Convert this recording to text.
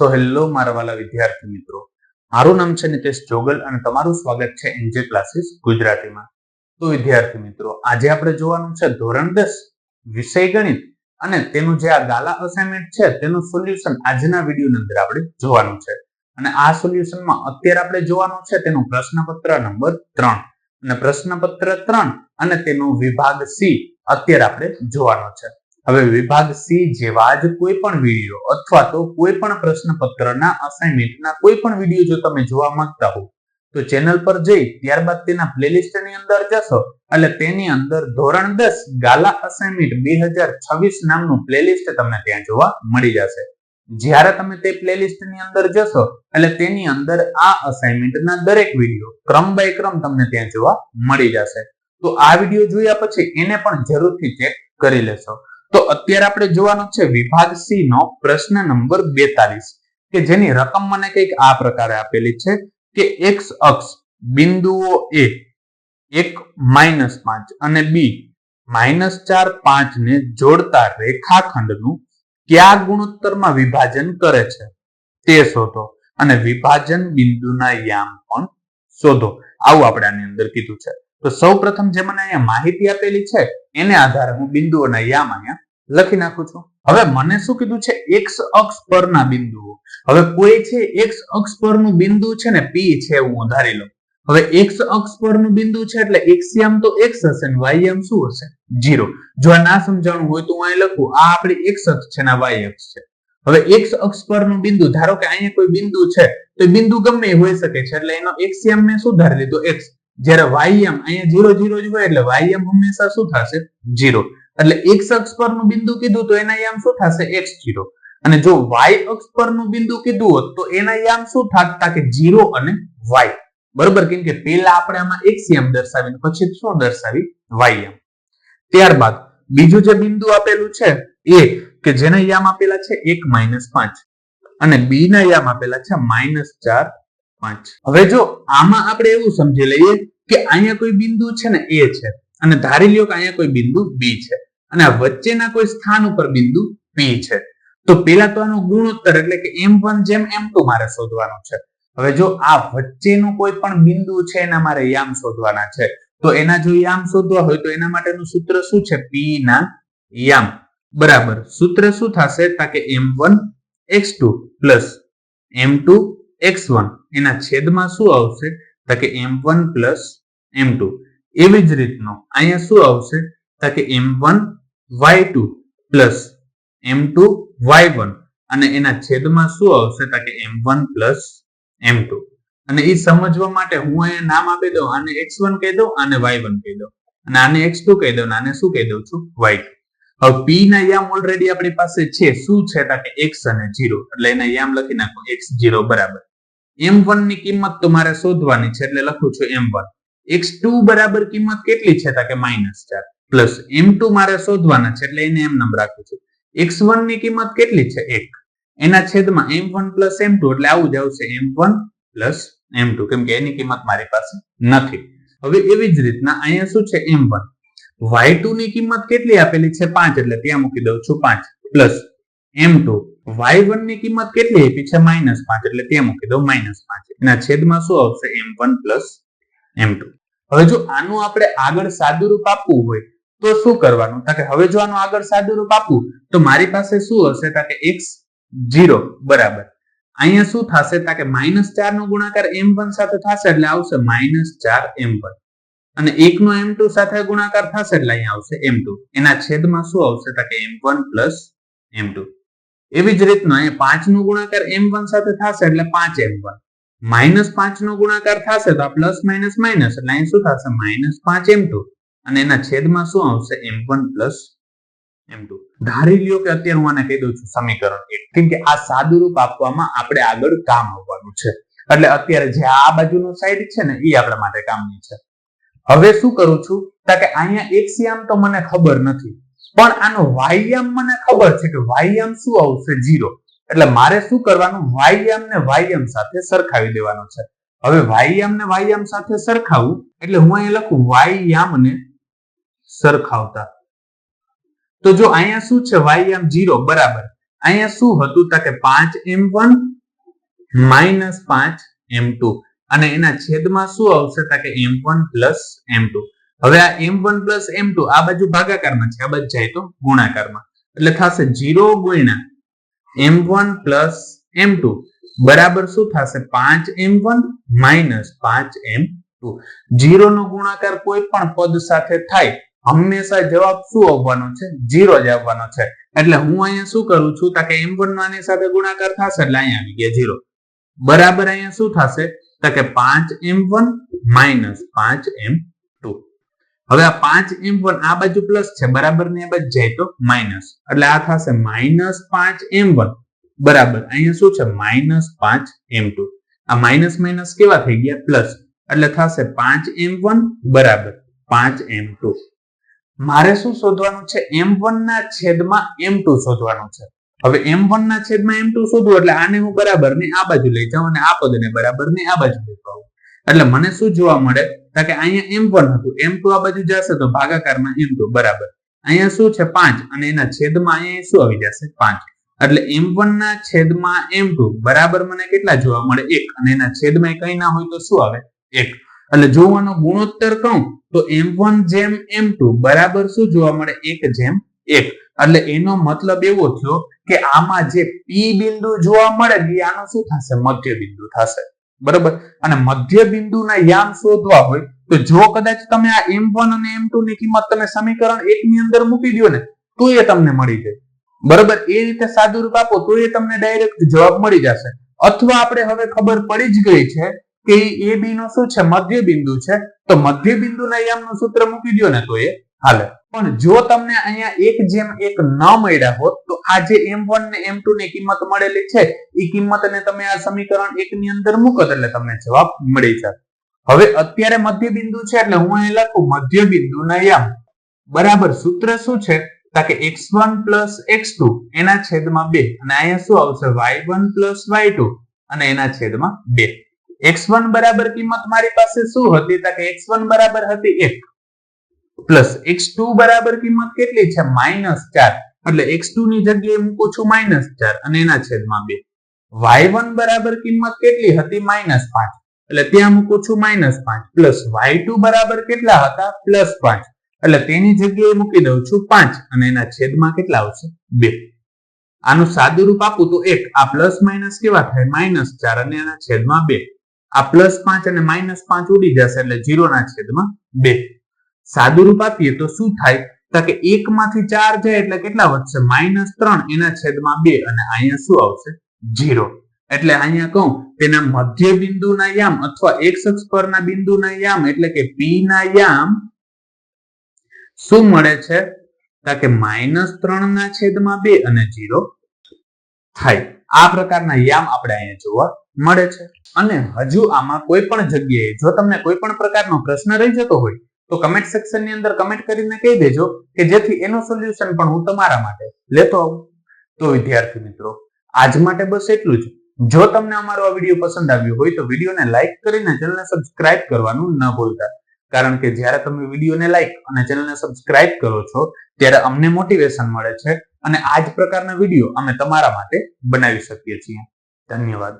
So hello મારા વાલા વિદ્યાર્થી મિત્રો. મારું નામ છે નિતેશ જોગલ અને તમારું સ્વાગત છે એનજે ક્લાસીસ ગુજરાતીમાં. તો વિદ્યાર્થી મિત્રો, આજે આપણે જોવાનું છે ધોરણ દસ, વિષય ગણિત અને તેનું જે આ ગાલા અસાઇનમેન્ટ છે તેનું સોલ્યુશન આજના વિડીયોની અંદર આપણે જોવાનું છે. અને આ સોલ્યુશનમાં અત્યારે આપણે જોવાનું છે તેનું પ્રશ્નપત્ર નંબર ત્રણ. અને પ્રશ્નપત્ર ત્રણ અને તેનો વિભાગ સી અત્યારે આપણે જોવાનો છે. હવે વિભાગ સી જેવા જ કોઈ પણ વીડિયો અથવા તો કોઈ પણ પ્રશ્નપત્રના અસાઇનમેન્ટના કોઈ પણ વીડિયો જો તમે જોવા માંગતા હો, તો ચેનલ પર જઈ ત્યારબાદ તેના પ્લેલિસ્ટની અંદર જશો. એટલે તેની અંદર ધોરણ દસ ગાલા અસાઇનમેન્ટ બે હજાર છવ્વીસ નામનું પ્લેલિસ્ટ તમને ત્યાં જોવા મળી જશે. જ્યારે તમે તે પ્લેલિસ્ટની અંદર જશો, એટલે તેની અંદર આ અસાઇનમેન્ટના દરેક વીડિયો ક્રમ બાય ક્રમ તમને ત્યાં જોવા મળી જશે. તો આ વીડિયો જોયા પછી એને પણ જરૂરથી ચેક કરી લેશો. તો અત્યારે આપણે જોવાનો છે વિભાગ સી નો પ્રશ્ન નંબર બેતાલીસ, કે જેની રકમ મને કંઈક આ પ્રકારે આપેલી છે કે એક્સ અક્ષ બિંદુઓ એ એક માઇનસ પાંચ અને બી માઇનસ ચાર પાંચ ને જોડતા રેખાખંડનું કયા ગુણોત્તરમાં વિભાજન કરે છે તે શોધો અને વિભાજન બિંદુના યામ પણ શોધો. આવું આપણે આની અંદર કીધું છે. તો સૌ પ્રથમ જે મને અહીંયા માહિતી આપેલી છે, એને આધારે હું બિંદુઓના યામ અહીંયા લખી નાખું છું. હવે મને શું કીધું છે? એક્સ અક્ષ પરના બિંદુઓ. હવે કોઈ છે એક્સ અક્ષ પરનું બિંદુ છે ને પી છે હું ધારી લઉં. હવે એક્સ અક્ષ પરનું બિંદુ છે એટલે એક્સિયમ તો એક્સ હશે ને વાય યામ શું હશે? જીરો જો આ ના સમજાણું હોય તો હું અહીં લખું, આ આપણી એક્સ અક્ષ છે ને વાય અક્ષ છે. હવે એક્સ અક્ષ પરનું બિંદુ, ધારો કે અહીંયા કોઈ બિંદુ છે, તો બિંદુ ગમે હોઈ શકે છે, એટલે એનો એક્સિયમ યામ મેં શું ધારી લીધો? એક્સ જ્યારે વાયમ અહીંયા જીરો જીરો જ હોય એટલે વાયમ હંમેશા શું થશે? જીરો એટલે એક્સ અક્ષ પરનું બિંદુ કીધું તો એના યામ શું થશે? એક્સ જીરો અને જો વાય અક્ષ પરનું બિંદુ કીધું હોત તો એના યામ શું થાત? કે જીરો અને વાય બરોબર? કેમ કે પેલા આપણે આમાં એક્સ યામ દર્શાવીને પછી શું દર્શાવી? વાય ત્યારબાદ બીજું જે બિંદુ આપેલું છે એ કે જેના યામ આપેલા છે એક માઇનસ પાંચ. અને બી ના યામ આપેલા છે માઇનસ ચાર, પાંચ. હવે જો આમાં આપણે એવું સમજી લઈએ કે અહીંયા કોઈ બિંદુ છે ને એ છે. અને ધારી લ્યો કે અહીંયા કોઈ બિંદુ બી છે. અને આ વચ્ચેના કોઈ સ્થાન ઉપર બિંદુ પી છે. તો પેલા તો આનો ગુણોત્તર એટલે કે એમ વન જેમ એમ ટુ મારે શોધવાનો છે. હવે જો આ વચ્ચેનું કોઈ પણ બિંદુ છે એના મારે યામ શોધવાના છે. તો એના જો યામ શોધવા હોય તો એના માટેનું સૂત્ર શું છે? પી ના યામ. બરાબર. સૂત્ર શું થશે? કે M one X two plus M two X one એના છેદમાં શું આવશે? તો કે M one plus M two. એવી જ રીતનો અહીંયા શું આવશે? તો કે M one Y two plus M two Y one. અને એના છેદમાં શું આવશે? તો કે M one plus M two. અને એ સમજવા માટે હું અહીંયા નામ આપી દઉં, આને એક્સ વન કહી દઉં, આને વાય વન કહી દઉં. અને આને એક્સ ટુ કહી દઉં આને શું કહી દઉં છું? Y two. હવે પી ના યામ ઓલરેડી આપણી પાસે છે. શું છે? તો કે એક્સ અને જીરો એટલે એના યામ લખી નાખો. એક્સ જીરો બરાબર. એમ વનની કિંમત તો મારે શોધવાની છે એટલે લખું છું એમ વન. એક્સ ટુ બરાબર કિંમત કેટલી છે? તો કે માઇનસ ચાર. પ્લસ એમ ટુ મારે શોધવાના છે એટલે એને એમ નંબર રાખું છું. એક્સ વનની કિંમત કેટલી છે? એક. એના છેદમાં M one plus M two એટલે આવું જ આવશે M one plus M two. કેમ કે એની કિંમત મારી પાસે નથી. હવે એવી જ રીતના અહીંયા શું છે? એમ વન. વાય ટુ ની કિંમત કેટલી આપેલી છે? પાંચ. એટલે ત્યાં મૂકી દઉં છું પાંચ. Plus M two. વાય વનની કિંમત કેટલી આપી માઇનસ પાંચ. એટલે તે મૂકી દો માઇનસ પાંચ. એના છેદમાં શું આવશે? M one plus M two હવે જો આનું આપણે આગળ સાદુરૂપ આપવું હોય, તો શું કરવાનું? કે હવે જો આનું આગળ સાદુરૂપ આપવું, તો મારી પાસે શું હશે? કે એક્સ જીરો બરાબર. અહીંયા શું થશે? કે માઇનસ ચાર નો ગુણાકાર એમ વન સાથે થશે, એટલે આવશે માઇનસ ચાર એમ વન અને એક નો એમ ટુ સાથે ગુણાકાર થશે, એટલે અહીંયા આવશે એમ ટુ એના છેદમાં શું આવશે? કે M one plus M two એવી જ રીતના પાંચ નો ગુણાકાર એમ વન સાથે થશે એટલે પાંચ એમ વન. માઇનસ પાંચ નો ગુણાકાર થશે તો પ્લસ માઇનસ માઇનસ, એટલે અહીં શું થશે? માઇનસ પાંચ એમ ટુ. અને એના છેદમાં શું આવશે? M one plus M two. ધારી લ્યો કે અત્યારે હું આને કહી દઉં છું સમીકરણ એક. કેમ કે આ સાદુરૂપ આપવામાં આપણે આગળ કામ આવવાનું છે. એટલે અત્યારે જે આ બાજુનો સાઈડ છે ને એ આપણા માટે કામની છે. હવે શું કરું છું? કે અહીંયા એક યામ તો મને ખબર નથી. પણ આનો વાયમ મને ખબર છે કે વાયમ શું આવશે? જીરો એટલે મારે શું કરવાનું? વાયમ ને વાયમ સાથે સરખાવી દેવાનો છે. હવે વાયમ ને વાયમ સાથે સરખાવું, એટલે હું અહીંયા લખું વાયમ ને સરખાવતા. તો જો અહીંયા શું છે? વાયમ જીરો બરાબર. અહીંયા શું હતું? તા કે પાંચ એમ વન માઇનસ પાંચ એમ ટુ. અને એના છેદમાં શું આવશે? તા કે M one plus M two. હવે આ M one plus M two આ બાજુ ભાગાકારમાં છે, આ બાજુ જાય તો ગુણાકારમાં. એટલે થશે જીરો ગુણ્યા M one plus M two. બરાબર શું થશે? પાંચ એમ વન માઇનસ પાંચ એમ ટુ. જીરો નો ગુણાકાર કોઈ પણ પદ સાથે થાય, હંમેશા જવાબ શું આવવાનો છે? જીરો જ આવવાનો છે. એટલે હું અહીંયા શું કરું છું? તો કે એમ વન નો આની સાથે ગુણાકાર થશે, એટલે અહીંયા આવી ગયા જીરો બરાબર અહીંયા શું થશે? તો કે પાંચ એમ વન માઇનસ પાંચ એમ હવે આ પાંચ એમ વન, આ બાજુ પ્લસ છે, બરાબર ને એ બાજુ જાય તો માઇનસ. એટલે આ થશે માઇનસ પાંચ એમ વન. બરાબર, અહીંયા શું છે? માઇનસ પાંચ એમ ટુ. આ માઇનસ માઇનસ કેવા થઈ ગયા? પ્લસ. એટલે થશે પાંચ એમ વન, બરાબર, પાંચ એમ ટુ. મારે શું શોધવાનું છે? એમ વન ના છેદમાં એમ ટુ શોધવાનું છે. હવે એમ વન ના છેદમાં એમ ટુ શોધવું, એટલે આને હું બરાબર ને આ બાજુ લઈ જાઉં અને આ પદને બરાબર ને આ બાજુ લઈ જાઉં. એટલે મને શું જોવા મળે? તો કે અહીંયા એમ વન હતું, એમ ટુ આ બાજુ જશે તો ભાગાકારમાં એમ ટુ બરાબર. અહીંયા શું છે? પાંચ અને એના છેદમાં અહીંયા શું આવી જશે? પાંચ. એટલે એમ વન ના છેદમાં એમ ટુ, બરાબર મને કેટલા જોવા મળે? એક. અને એના છેદમાં કઈ ના હોય તો શું આવે? એક. એટલે જો હું આનો ગુણોત્તર કહું, તો એમ વન જેમ એમ ટુ, બરાબર શું જોવા મળે? એક જેમ એક. એટલે એનો મતલબ એવો થયો કે આમાં જે પી બિંદુ જોવા મળે, એ આનો શું થશે? મધ્ય બિંદુ થશે. બરોબર? અને મધ્ય બિંદુના યામ શોધવા હોય તો જો કદાચ તમે આ એમ અને એમ ની કિંમત તમે સમીકરણ એક ની અંદર મૂકી દો ને, તો એ તમને મળી જાય. બરોબર? એ રીતે સાદું રૂપ આપો, તો એ તમને ડાયરેક્ટ જવાબ મળી જશે. અથવા આપણે હવે ખબર પડી જ ગઈ છે કે એ બી નો શું છે? મધ્ય બિંદુ છે. તો મધ્ય બિંદુના યામનું સૂત્ર મૂકી દો ને તો એ હાલે. પણ જો તમને અહીંયા એક જેમ એક ન મળ્યા હોત, તો આ જે એમ વન ને એમ ટુ ની કિંમત મળેલી છે. એ કિંમતને તમે આ સમીકરણ એક ની અંદર મૂકો એટલે તમને જવાબ મળી જાય. હવે અત્યારે મધ્ય બિંદુ છે એટલે હું અહીં લખું મધ્ય બિંદુના યામ બરાબર સૂત્ર શું છે? કે X one plus X two એના છેદમાં બે. અને અહીંયા શું આવશે? Y one plus Y two અને એના છેદમાં બે. એક્સ વન બરાબર કિંમત મારી પાસે શું હતી? કે એક્સ વન બરાબર હતી એક. પ્લસ એક્સ બરાબર કિંમત કેટલી છે? માઇનસ ચાર. એટલે એક્સની જગ્યાએ મૂકું છું માઇનસ ચાર અને એના છેદમાં બે. વાય વન બરાબર કિંમત કેટલી હતી? માઇનસ પાંચ. એટલે ત્યાં મૂકું છું માઇનસ પાંચ. પ્લસ વાય ટુ બરાબર કેટલા હતા? પ્લસ પાંચ. એટલે તેની જગ્યાએ મૂકી દઉં છું પાંચ અને એના છેદમાં કેટલા આવશે? બે. આનું સાદું રૂપ આપું તો એક. આ પ્લસ માઇનસ કેવા થાય? માઇનસ ચાર અને એના છેદમાં બે. આ પ્લસ પાંચ અને માઇનસ પાંચ ઉડી જશે એટલે જીરો ના છેદમાં બે. સાદું રૂપ આપીએ તો શું થાય? તો કે એક માંથી ચાર જાય એટલે કેટલા વધશે? માઇનસ ત્રણ, એના છેદમાં બે, અને અહીંયા શું આવશે? જીરો એટલે અહીંયા કહું, તેના મધ્ય બિંદુના યામ અથવા એક અક્ષ પરના બિંદુના યામ એટલે કે પી ના યામ શું મળે છે? તો કે માઇનસ ત્રણ ના છેદમાં બે અને જીરો થાય. આ પ્રકારના યામ આપણે અહીંયા જોવા મળે છે. અને હજુ આમાં કોઈ પણ જગ્યાએ જો તમને કોઈ પણ પ્રકારનો પ્રશ્ન રહી જતો હોય તો કમેન્ટ સેક્શનની અંદર કમેન્ટ કરીને કહી દેજો કે જેથી એનું સોલ્યુશન પણ હું તમારા માટે લેતો આવું. તો વિદ્યાર્થી મિત્રો, આજ માટે બસ એટલું જ. જો તમને અમારો આ વીડિયો પસંદ આવ્યો હોય તો વિડીયોને લાઈક કરીને ચેનલને સબસ્ક્રાઇબ કરવાનું ન ભૂલતા. કારણ કે જ્યારે તમે વિડીયોને લાઈક અને ચેનલને સબસ્ક્રાઇબ કરો છો, ત્યારે અમને મોટિવેશન મળે છે અને આ જ પ્રકારના વીડિયો અમે તમારા માટે બનાવી શકીએ છીએ. ધન્યવાદ.